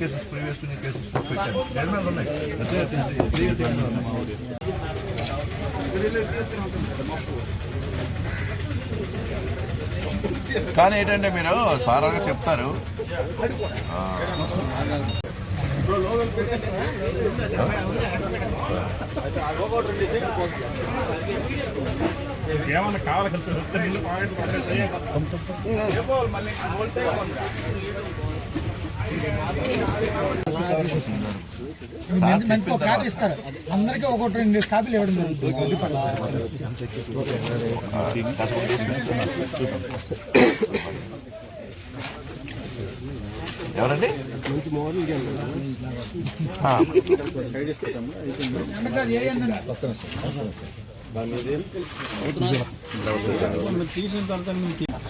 Cases previous నీ cases పెట్టాను నిర్ణయాలు ఉన్నాయి కానీ ఏంటంటే మీరు సారాగా చెప్తారు. ఏమన్నా కావాలి మనకి ఒక కాపీ ఇస్తారు అందరికీ ఒకటి రెండు కాపీలు ఇవ్వడం జరుగుతుంది ఎవరండి ఆ, అంటే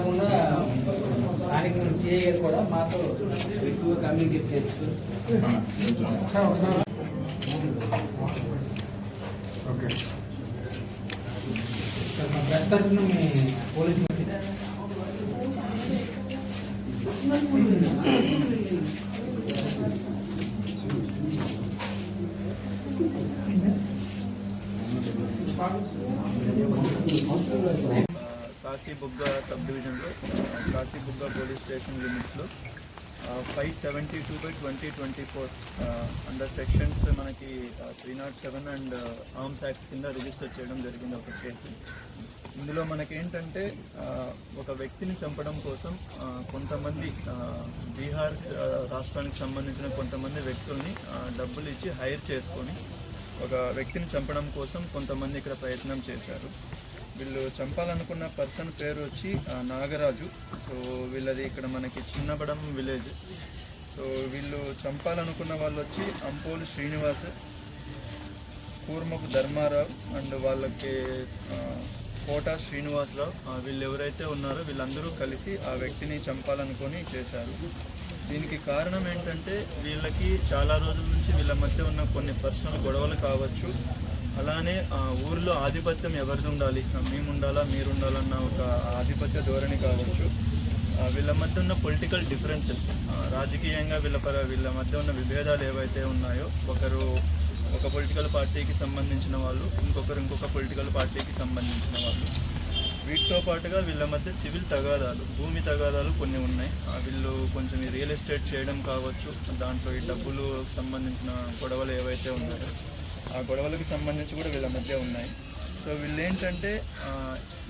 కాకుండా స్థానిక సిఐ గారు కూడా మాతో ఎక్కువ కమ్యూనికేట్ చేస్తూ మా మీ పోలీసు కాశీబుగ్గ సబ్ డివిజన్లో కాశీబుగ్గ పోలీస్ స్టేషన్ లిమిట్స్లో five seventy two by twenty twenty four under sections మనకి three not seven and arms act కింద రిజిస్టర్ చేయడం జరిగింది ఒక కేసు ఇందులో మనకేంటంటే ఒక వ్యక్తిని చంపడం కోసం కొంతమంది బీహార్ రాష్ట్రానికి సంబంధించిన కొంతమంది వ్యక్తుల్ని డబ్బులు ఇచ్చి హైర్ చేసుకొని ఒక వ్యక్తిని చంపడం కోసం కొంతమంది ఇక్కడ ప్రయత్నం చేశారు. వీళ్ళు చంపాలనుకున్న పర్సన్ పేరు వచ్చి నాగరాజు. సో వీళ్ళది ఇక్కడ మనకి చిన్నబడం విలేజ్. సో వీళ్ళు చంపాలనుకున్న వాళ్ళు వచ్చి అంపోలు శ్రీనివాస్ కూర్మపు ధర్మారావు అండ్ వాళ్ళకి కోట శ్రీనివాసరావు. వీళ్ళు ఎవరైతే ఉన్నారో వీళ్ళందరూ కలిసి ఆ వ్యక్తిని చంపాలనుకొని చేశారు. దీనికి కారణం ఏంటంటే వీళ్ళకి చాలా రోజుల నుంచి వీళ్ళ మధ్య ఉన్న కొన్ని పర్సనల్ గొడవలు కావచ్చు. అలానే ఊర్లో ఊరిలో ఆధిపత్యం ఎవరిది ఉండాలి మేము ఉండాలా మీరు ఉండాలన్న ఒక ఆధిపత్య ధోరణి కావచ్చు. వీళ్ళ మధ్య ఉన్న పొలిటికల్ డిఫరెన్సెస్ రాజకీయంగా వీళ్ళ పర వీళ్ళ మధ్య ఉన్న విభేదాలు ఏవైతే ఉన్నాయో ఒకరు ఒక పొలిటికల్ పార్టీకి సంబంధించిన వాళ్ళు ఇంకొకరు ఇంకొక పొలిటికల్ పార్టీకి సంబంధించిన వాళ్ళు. వీటితో పాటుగా వీళ్ళ మధ్య సివిల్ తగాదాలు భూమి తగాదాలు కొన్ని ఉన్నాయి. వీళ్ళు కొంచెం రియల్ ఎస్టేట్ చేయడం కావచ్చు దాంట్లో ఈ డబ్బులు సంబంధించిన గొడవలు ఏవైతే ఉన్నాయో ఆ గొడవలకు సంబంధించి కూడా వీళ్ళ మధ్య ఉన్నాయి. సో వీళ్ళు ఏంటంటే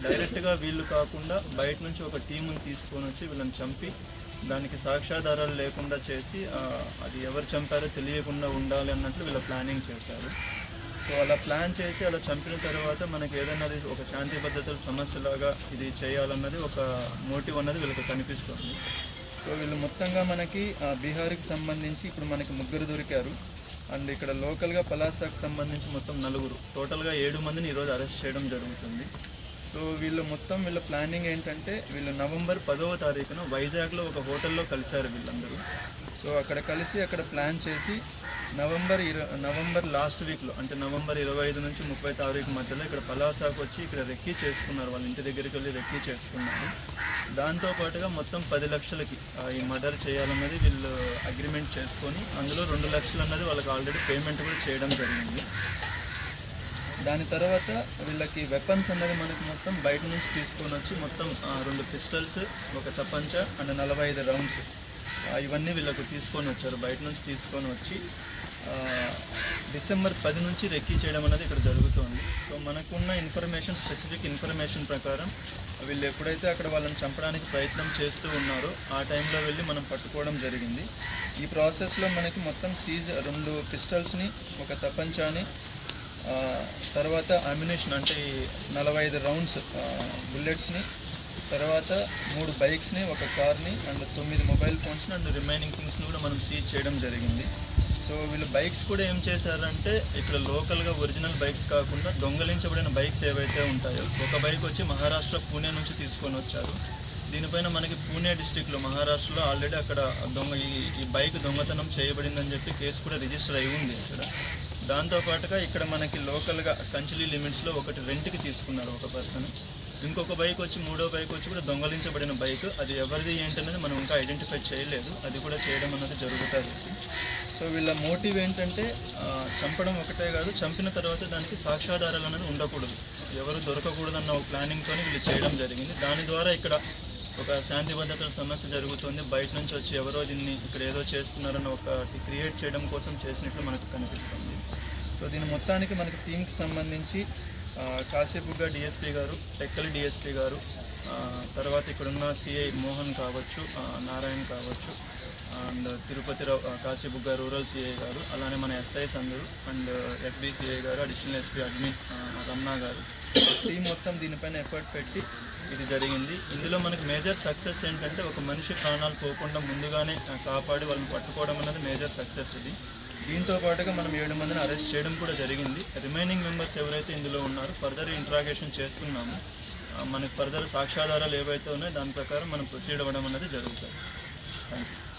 డైరెక్ట్గా వీళ్ళు కాకుండా బయట నుంచి ఒక టీముని తీసుకొని వచ్చి వీళ్ళని చంపి దానికి సాక్ష్యాధారాలు లేకుండా చేసి అది ఎవరు చంపారో తెలియకుండా ఉండాలి అన్నట్లు వీళ్ళ ప్లానింగ్ చేశారు. సో అలా ప్లాన్ చేసి అలా చంపిన తర్వాత మనకి ఏదైనా అది ఒక శాంతి భద్రతల సమస్యలాగా ఇది చేయాలన్నది ఒక మోటివ్ అన్నది వీళ్ళకి కనిపిస్తుంది. సో వీళ్ళు మొత్తంగా మనకి బీహార్కి సంబంధించి ఇప్పుడు మనకి ముగ్గురు దొరికారు. అండ్ ఇక్కడ లోకల్గా పలాసాకు సంబంధించి మొత్తం నలుగురు. టోటల్గా ఏడు మందిని ఈరోజు అరెస్ట్ చేయడం జరుగుతుంది. సో వీళ్ళు మొత్తం వీళ్ళ ప్లానింగ్ ఏంటంటే వీళ్ళు నవంబర్ పదవ తారీఖున వైజాగ్లో ఒక హోటల్లో కలిశారు వీళ్ళందరూ. సో అక్కడ కలిసి అక్కడ ప్లాన్ చేసి నవంబర్ ఇరవై నవంబర్ లాస్ట్ వీక్లో అంటే నవంబర్ ఇరవై ఐదు నుంచి ముప్పై తారీఖు మధ్యలో ఇక్కడ పలాసాకు వచ్చి ఇక్కడ రెక్కీ చేసుకున్నారు వాళ్ళ ఇంటి దగ్గరికి వెళ్ళి రెక్కీ చేసుకున్నారు. దాంతో పాటుగా మొత్తం పది లక్షలకి ఈ మర్డర్ చేయాలన్నది వీళ్ళు అగ్రిమెంట్ చేసుకొని అందులో రెండు లక్షలు అన్నది వాళ్ళకి ఆల్రెడీ పేమెంట్ కూడా చేయడం జరిగింది. దాని తర్వాత వీళ్ళకి వెపన్స్ అన్నది మనకి మొత్తం బయట నుంచి తీసుకొని వచ్చి మొత్తం రెండు పిస్టల్స్ ఒక తపంచ అండ్ నలభై ఐదు రౌండ్స్ ఇవన్నీ వీళ్ళకు తీసుకొని వచ్చారు. బయట నుంచి తీసుకొని వచ్చి డిసెంబర్ పది నుంచి రెక్కీ చేయడం అనేది ఇక్కడ జరుగుతోంది. సో మనకున్న ఇన్ఫర్మేషన్ స్పెసిఫిక్ ఇన్ఫర్మేషన్ ప్రకారం వీళ్ళు ఎప్పుడైతే అక్కడ వాళ్ళని చంపడానికి ప్రయత్నం చేస్తూ ఉన్నారో ఆ టైంలో వెళ్ళి మనం పట్టుకోవడం జరిగింది. ఈ ప్రాసెస్లో మనకి మొత్తం సీజ్ రెండు పిస్టల్స్ని ఒక తపంచాని తర్వాత అమ్యునేషన్ అంటే నలభై ఐదు రౌండ్స్ బుల్లెట్స్ని తర్వాత మూడు బైక్స్ని ఒక కార్ని అండ్ తొమ్మిది మొబైల్ ఫోన్స్ని అండ్ రిమైనింగ్ థింగ్స్ని కూడా మనం సీజ్ చేయడం జరిగింది. సో వీళ్ళు బైక్స్ కూడా ఏం చేశారంటే ఇక్కడ లోకల్గా ఒరిజినల్ బైక్స్ కాకుండా దొంగలించబడిన బైక్స్ ఏవైతే ఉంటాయో ఒక బైక్ వచ్చి మహారాష్ట్ర పూణే నుంచి తీసుకొని వచ్చారు. దీనిపైన మనకి పూణే డిస్టిక్లో మహారాష్ట్రలో ఆల్రెడీ అక్కడ దొంగ ఈ బైక్ దొంగతనం చేయబడిందని చెప్పి కేసు కూడా రిజిస్టర్ అయి ఉంది ఇక్కడ. దాంతోపాటుగా ఇక్కడ మనకి లోకల్గా కంచిలీ లిమిట్స్లో ఒకటి రెంట్కి తీసుకున్నారు ఒక పర్సన్. ఇంకొక బైక్ వచ్చి మూడో బైక్ వచ్చి కూడా దొంగలించబడిన బైక్ అది ఎవరిది ఏంటనేది మనం ఇంకా ఐడెంటిఫై చేయలేదు. అది కూడా చేయడం అన్నది జరుగుతుంది. సో వీళ్ళ మోటివ్ ఏంటంటే చంపడం ఒకటే కాదు చంపిన తర్వాత దానికి సాక్ష్యాధారాలు అనేది ఉండకూడదు. ఎవరు దొరకకూడదన్న ఒక ప్లానింగ్తో వీళ్ళు చేయడం జరిగింది. దాని ద్వారా ఇక్కడ ఒక శాంతి భద్రతల సమస్య జరుగుతుంది. బయట నుంచి వచ్చి ఎవరో దీన్ని ఇక్కడ ఏదో చేస్తున్నారన్న ఒక క్రియేట్ చేయడం కోసం చేసినట్లు మనకు కనిపిస్తుంది. సో దీని మొత్తానికి మనకి టీంకి సంబంధించి కాసేపుగా కాశీబుగ్గ డిఎస్పీ గారు టెక్కలి డిఎస్పీ గారు తర్వాత ఇక్కడున్న సిఐ మోహన్ కావచ్చు నారాయణ్ నారాయణ కావచ్చు and Tirupati Rao Kasibugga rural CI garu అలానే మన ఎస్ఐస్ అందరూ and SB CI garu additional SP admin ఆ, రమణ గారు. టీం మొత్తం దీనిపైన ఎఫర్ట్ పెట్టి ఇది జరిగింది. ఇందులో మనకి మేజర్ సక్సెస్ ఏంటంటే ఒక మనిషి ప్రాణాలు పోకుండా ముందుగానే కాపాడి వాళ్ళని పట్టుకోవడం అనేది మేజర్ సక్సెస్ ఇది. దీంతో పాటుగా మనం ఏడు మందిని అరెస్ట్ చేయడం కూడా జరిగింది. రిమైనింగ్ మెంబర్స్ ఎవరైతే ఇందులో ఉన్నారో ఫర్దర్ ఇంట్రాగేషన్ చేస్తున్నాము. ఆ, మనకి ఫర్దర్ సాక్ష్యాధారాలు ఏవైతే ఉన్నాయో దాని ప్రకారం మనం ప్రొసీడ్ అవ్వడం అనేది జరుగుతుంది. Thank you